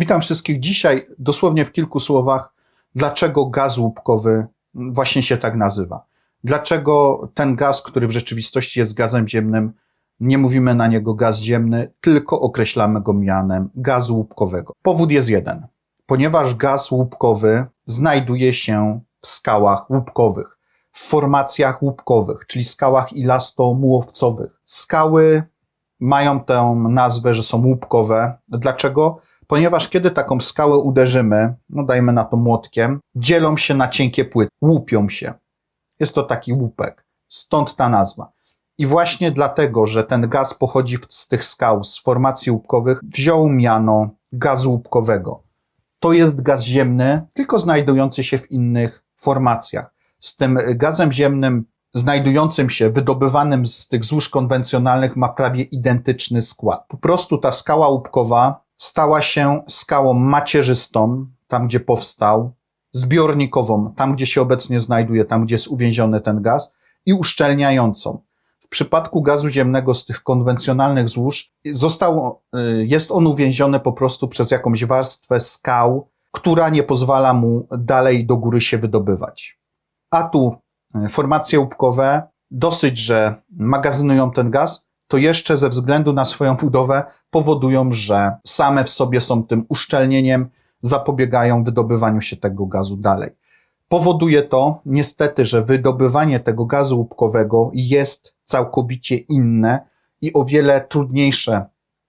Witam wszystkich dzisiaj, dosłownie w kilku słowach, dlaczego gaz łupkowy właśnie się tak nazywa. Dlaczego ten gaz, który w rzeczywistości jest gazem ziemnym, nie mówimy na niego gaz ziemny, tylko określamy go mianem gazu łupkowego. Powód jest jeden. Ponieważ gaz łupkowy znajduje się w skałach łupkowych, w formacjach łupkowych, czyli skałach ilasto-mułowcowych. Skały mają tę nazwę, że są łupkowe. Dlaczego? Ponieważ kiedy taką skałę uderzymy, no dajmy na to młotkiem, dzielą się na cienkie płyty, łupią się. Jest to taki łupek. Stąd ta nazwa. I właśnie dlatego, że ten gaz pochodzi z tych skał, z formacji łupkowych, wziął miano gazu łupkowego. To jest gaz ziemny, tylko znajdujący się w innych formacjach. Z tym gazem ziemnym znajdującym się, wydobywanym z tych złóż konwencjonalnych ma prawie identyczny skład. Po prostu ta skała łupkowa stała się skałą macierzystą, tam gdzie powstał, zbiornikową, tam gdzie się obecnie znajduje, tam gdzie jest uwięziony ten gaz i uszczelniającą. W przypadku gazu ziemnego z tych konwencjonalnych złóż został, jest on uwięziony po prostu przez jakąś warstwę skał, która nie pozwala mu dalej do góry się wydobywać. A tu formacje łupkowe dosyć, że magazynują ten gaz, to jeszcze ze względu na swoją budowę powodują, że same w sobie są tym uszczelnieniem, zapobiegają wydobywaniu się tego gazu dalej. Powoduje to niestety, że wydobywanie tego gazu łupkowego jest całkowicie inne i o wiele trudniejsze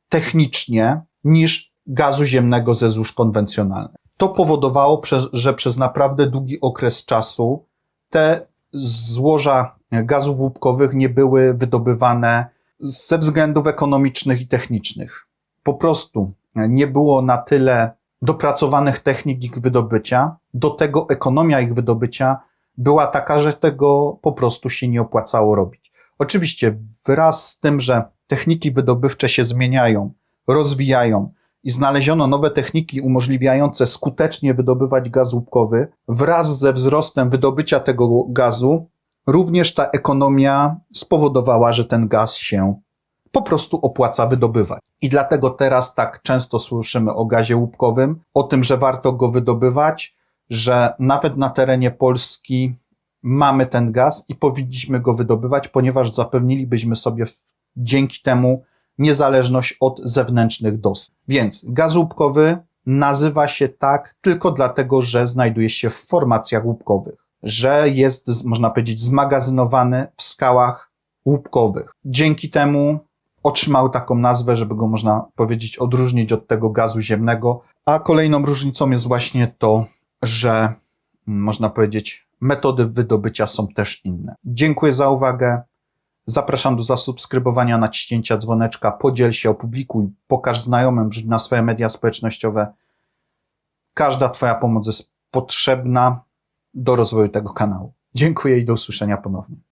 technicznie niż gazu ziemnego ze złóż konwencjonalnych. To powodowało, że przez naprawdę długi okres czasu te złoża gazów łupkowych nie były wydobywane ze względów ekonomicznych i technicznych. Po prostu nie było na tyle dopracowanych technik ich wydobycia. Do tego ekonomia ich wydobycia była taka, że tego po prostu się nie opłacało robić. Oczywiście wraz z tym, że techniki wydobywcze się zmieniają, rozwijają i znaleziono nowe techniki umożliwiające skutecznie wydobywać gaz łupkowy, wraz ze wzrostem wydobycia tego gazu, również ta ekonomia spowodowała, że ten gaz się po prostu opłaca wydobywać. I dlatego teraz tak często słyszymy o gazie łupkowym, o tym, że warto go wydobywać, że nawet na terenie Polski mamy ten gaz i powinniśmy go wydobywać, ponieważ zapewnilibyśmy sobie dzięki temu niezależność od zewnętrznych dostaw. Więc gaz łupkowy nazywa się tak tylko dlatego, że znajduje się w formacjach łupkowych, że jest, można powiedzieć, zmagazynowany w skałach łupkowych. Dzięki temu otrzymał taką nazwę, żeby go można powiedzieć odróżnić od tego gazu ziemnego. A kolejną różnicą jest właśnie to, że można powiedzieć, metody wydobycia są też inne. Dziękuję za uwagę. Zapraszam do zasubskrybowania, naciśnięcia dzwoneczka, podziel się, opublikuj, pokaż znajomym, wrzuć na swoje media społecznościowe. Każda Twoja pomoc jest potrzebna do rozwoju tego kanału. Dziękuję i do usłyszenia ponownie.